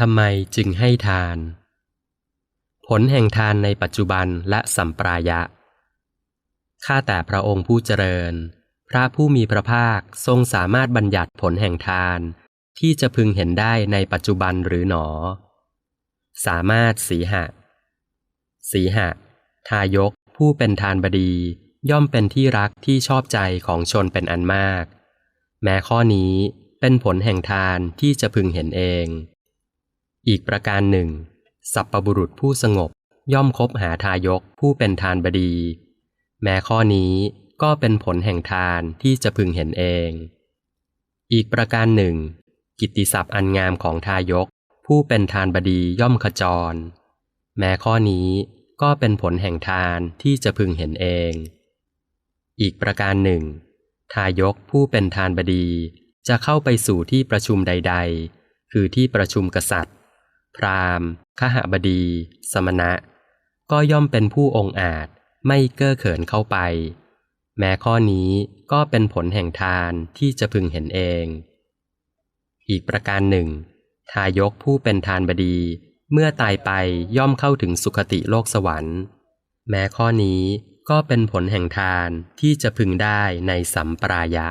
ทำไมจึงให้ทาน ผลแห่งทานในปัจจุบันและสัมปรายะ ข้าแต่พระองค์ผู้เจริญ พระผู้มีพระภาคทรงสามารถบัญญัติผลแห่งทาน ที่จะพึงเห็นได้ในปัจจุบันหรือหนอ สามารถสีหะ สีหะ ทายกผู้เป็นทานบดีย่อมเป็นที่รักที่ชอบใจของชนเป็นอันมาก แม้ข้อนี้เป็นผลแห่งทานที่จะพึงเห็นเอง อีกประการหนึ่ง สัพปบุรุษผู้สงบย่อมคบหาทายกผู้เป็นทานบดี แม้ข้อนี้ก็เป็นผลแห่งทานที่จะพึงเห็นเอง อีกประการหนึ่ง กิตติศัพท์อันงามของทายก ผู้เป็นทานบดีย่อมขจร แม้ข้อนี้ก็เป็นผลแห่งทานที่จะพึงเห็นเอง อีกประการหนึ่ง ทายกผู้เป็นทานบดีจะเข้าไปสู่ที่ประชุมใด ๆ คือที่ประชุมกษัตริย์ พราหมณ์ขหบดี สมณะ ก็ย่อมเป็นผู้องอาจไม่เก้อเขินเข้าไป แม้ข้อนี้ก็เป็นผลแห่งทานที่จะพึงเห็นเอง อีกประการหนึ่ง ทายกผู้เป็นทานบดี เมื่อตายไปย่อมเข้าถึงสุคติโลกสวรรค์ แม้ข้อนี้ก็เป็นผลแห่งทานที่จะพึงได้ในสัมปรายะ